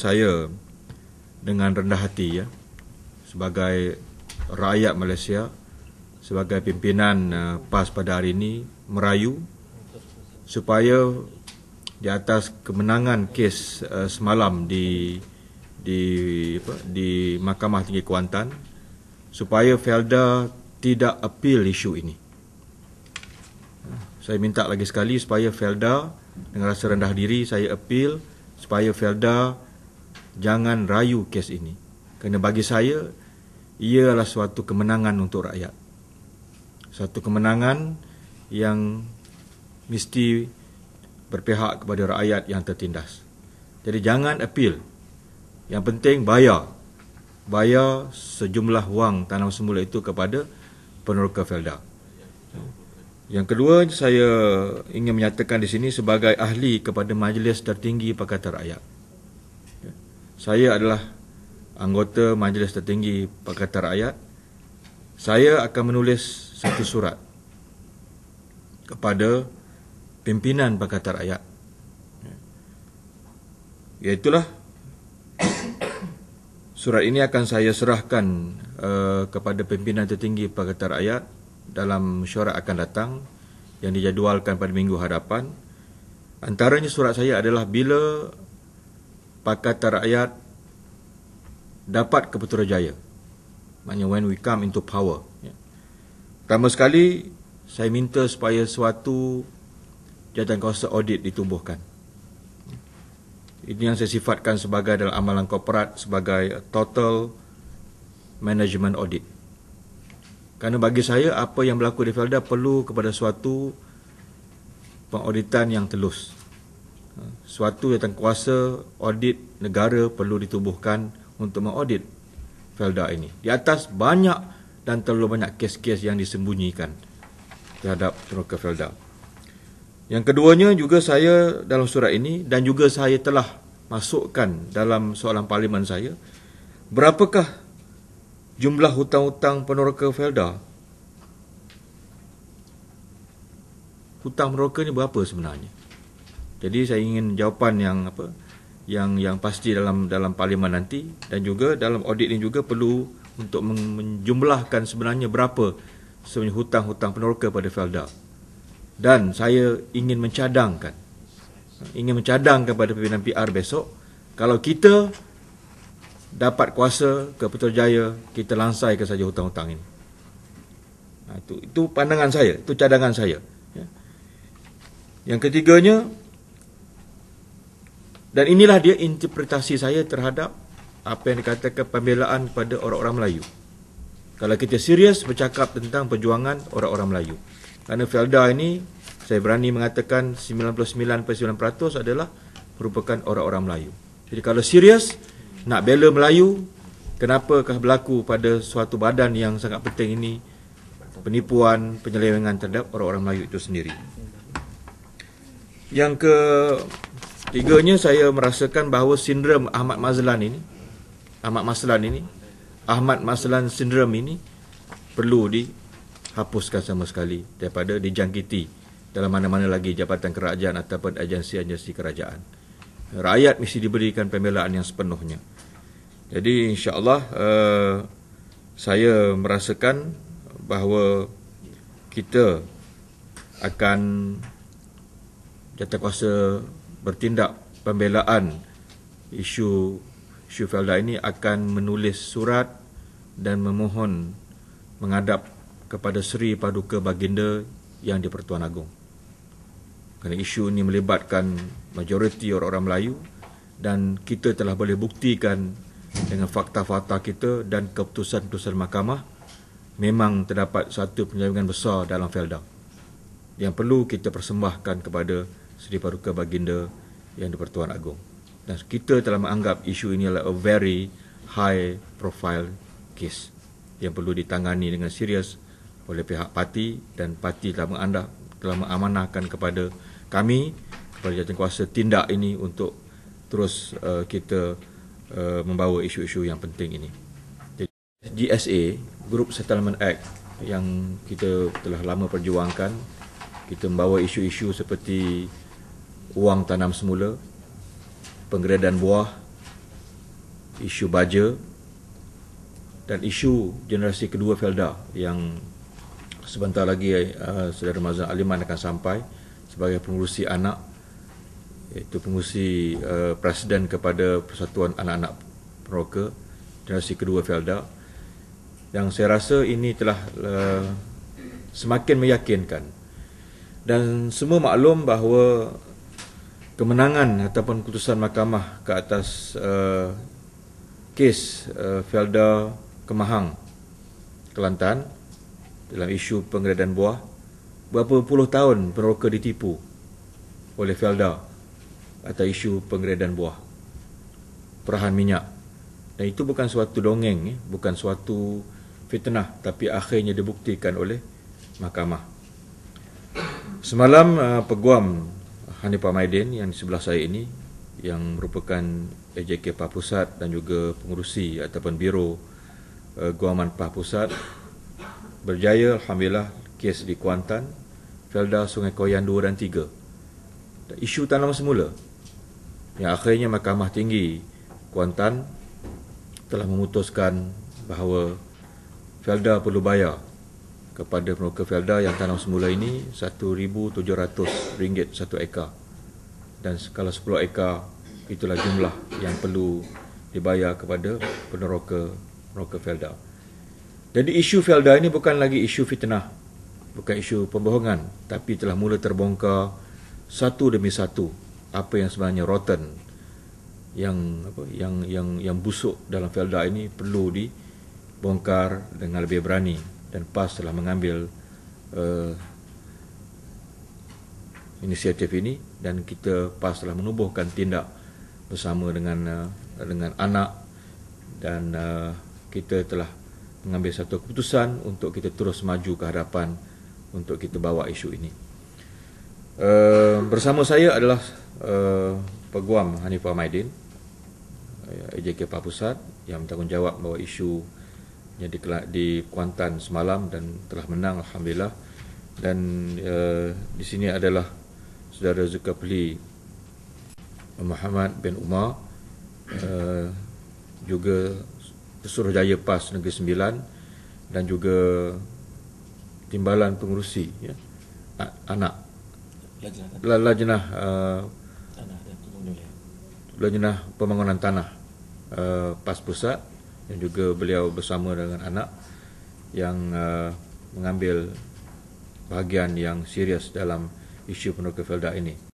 saya dengan rendah hati ya sebagai rakyat Malaysia sebagai pimpinan uh, PAS pada hari ini merayu supaya di atas kemenangan kes uh, semalam di di apa, di Mahkamah Tinggi Kuantan supaya Felda tidak appeal isu ini. Saya minta lagi sekali supaya Felda dengan rasa rendah diri saya appeal supaya Felda jangan rayu kes ini. Kerana bagi saya ia adalah suatu kemenangan untuk rakyat. Suatu kemenangan yang mesti berpihak kepada rakyat yang tertindas. Jadi jangan appeal. Yang penting bayar. Bayar sejumlah wang tanam semula itu kepada peneroka Felda. Yang kedua, saya ingin menyatakan di sini sebagai ahli kepada Majlis Tertinggi Pakatan Rakyat. Saya adalah anggota Majlis Tertinggi Pakatan Rakyat. Saya akan menulis satu surat kepada pimpinan Pakatan Rakyat. Iaitulah surat ini akan saya serahkan uh, kepada pimpinan tertinggi Pakatan Rakyat dalam mesyuarat akan datang yang dijadualkan pada minggu hadapan. Antaranya surat saya adalah bila Pakatan Rakyat dapat keputerajaya. Maknanya when we come into power. Ya. Pertama sekali, saya minta supaya suatu jawatan kuasa audit ditubuhkan. Ini yang saya sifatkan sebagai dalam amalan korporat sebagai total management audit. Kerana bagi saya apa yang berlaku di Felda perlu kepada suatu pengauditan yang telus. Suatu yang kuasa audit negara perlu ditubuhkan untuk mengaudit Felda ini. Di atas banyak dan terlalu banyak kes-kes yang disembunyikan terhadap Teroka Felda. Yang keduanya juga saya dalam surat ini dan juga saya telah masukkan dalam soalan parlimen saya berapakah jumlah hutang-hutang peneroka Felda. Hutang peneroka ni berapa sebenarnya? Jadi saya ingin jawapan yang apa? Yang yang pasti dalam dalam parlimen nanti dan juga dalam audit ini juga perlu untuk menjumlahkan sebenarnya berapa sebenarnya hutang-hutang peneroka pada Felda. Dan saya ingin mencadangkan ingin mencadangkan kepada pimpinan PR besok kalau kita dapat kuasa ke Putrajaya kita lansaikan saja hutang-hutang ini. Nah, itu itu pandangan saya, itu cadangan saya. Ya. Yang ketiganya dan inilah dia interpretasi saya terhadap apa yang dikatakan pembelaan pada orang-orang Melayu. Kalau kita serius bercakap tentang perjuangan orang-orang Melayu. Kerana Felda ini saya berani mengatakan 99.9% adalah merupakan orang-orang Melayu. Jadi kalau serius nak bela Melayu kenapakah berlaku pada suatu badan yang sangat penting ini penipuan penyelewengan terhadap orang-orang Melayu itu sendiri yang ke tiganya saya merasakan bahawa sindrom Ahmad Mazlan ini Ahmad Maslan ini Ahmad Maslan sindrom ini perlu dihapuskan sama sekali daripada dijangkiti dalam mana-mana lagi jabatan kerajaan ataupun agensi-agensi kerajaan rakyat mesti diberikan pembelaan yang sepenuhnya. Jadi insya-Allah uh, saya merasakan bahawa kita akan jatuhkuasa bertindak pembelaan isu isu Felda ini akan menulis surat dan memohon menghadap kepada Seri Paduka Baginda yang di Pertuan Agong. Kerana isu ini melibatkan majoriti orang-orang Melayu dan kita telah boleh buktikan dengan fakta-fakta kita dan keputusan-keputusan mahkamah memang terdapat satu penyelewengan besar dalam Felda yang perlu kita persembahkan kepada Seri Paduka Baginda yang di Pertuan Agong. Dan kita telah menganggap isu ini adalah a very high profile case yang perlu ditangani dengan serius oleh pihak parti dan parti telah menganggap telah mengamanahkan kepada kami kepada jawatankuasa tindak ini untuk terus uh, kita uh, membawa isu-isu yang penting ini. Jadi, GSA, Group Settlement Act yang kita telah lama perjuangkan, kita membawa isu-isu seperti wang tanam semula, penggeradan buah isu baja dan isu generasi kedua Felda yang sebentar lagi uh, Saudara Mazan Aliman akan sampai sebagai pengurusi anak iaitu pengurusi uh, presiden kepada Persatuan Anak-anak Peroka generasi kedua Felda yang saya rasa ini telah uh, semakin meyakinkan. Dan semua maklum bahawa kemenangan ataupun keputusan mahkamah ke atas uh, kes uh, Felda Kemahang Kelantan dalam isu penggeradan buah berapa puluh tahun peneroka ditipu oleh Felda atas isu penggeradan buah perahan minyak. Dan itu bukan suatu dongeng eh, bukan suatu fitnah tapi akhirnya dibuktikan oleh mahkamah. Semalam uh, peguam Hanifah Maidin yang di sebelah saya ini yang merupakan AJK Pah Pusat dan juga pengurusi ataupun biro uh, Guaman Pah Pusat berjaya Alhamdulillah kes di Kuantan, Felda Sungai Koyan 2 dan 3. Isu tanam semula yang akhirnya Mahkamah Tinggi Kuantan telah memutuskan bahawa Felda perlu bayar kepada peneroka Felda yang tanam semula ini RM1,700 satu ekar. Dan kalau 10 ekar, itulah jumlah yang perlu dibayar kepada peneroka, peneroka Felda. Jadi isu Felda ini bukan lagi isu fitnah, bukan isu pembohongan, tapi telah mula terbongkar satu demi satu apa yang sebenarnya rotten yang apa yang yang yang busuk dalam Felda ini perlu dibongkar dengan lebih berani dan PAS telah mengambil uh, inisiatif ini dan kita PAS telah menubuhkan tindak bersama dengan uh, dengan anak dan uh, kita telah mengambil satu keputusan untuk kita terus maju ke hadapan untuk kita bawa isu ini. Uh, bersama saya adalah uh, Peguam Hanifah Maidin, AJK Pak Pusat yang bertanggungjawab bawa isu yang di, di Kuantan semalam dan telah menang Alhamdulillah. Dan uh, di sini adalah Saudara Zulkifli Muhammad bin Umar, uh, juga Suruhjaya PAS Negeri Sembilan dan juga Timbalan Pengurusi ya, anak. Lajnah, Lajnah uh, Lajnah Pembangunan Tanah uh, PAS Pusat dan juga beliau bersama dengan anak yang uh, mengambil bahagian yang serius dalam isu peneroka Felda ini.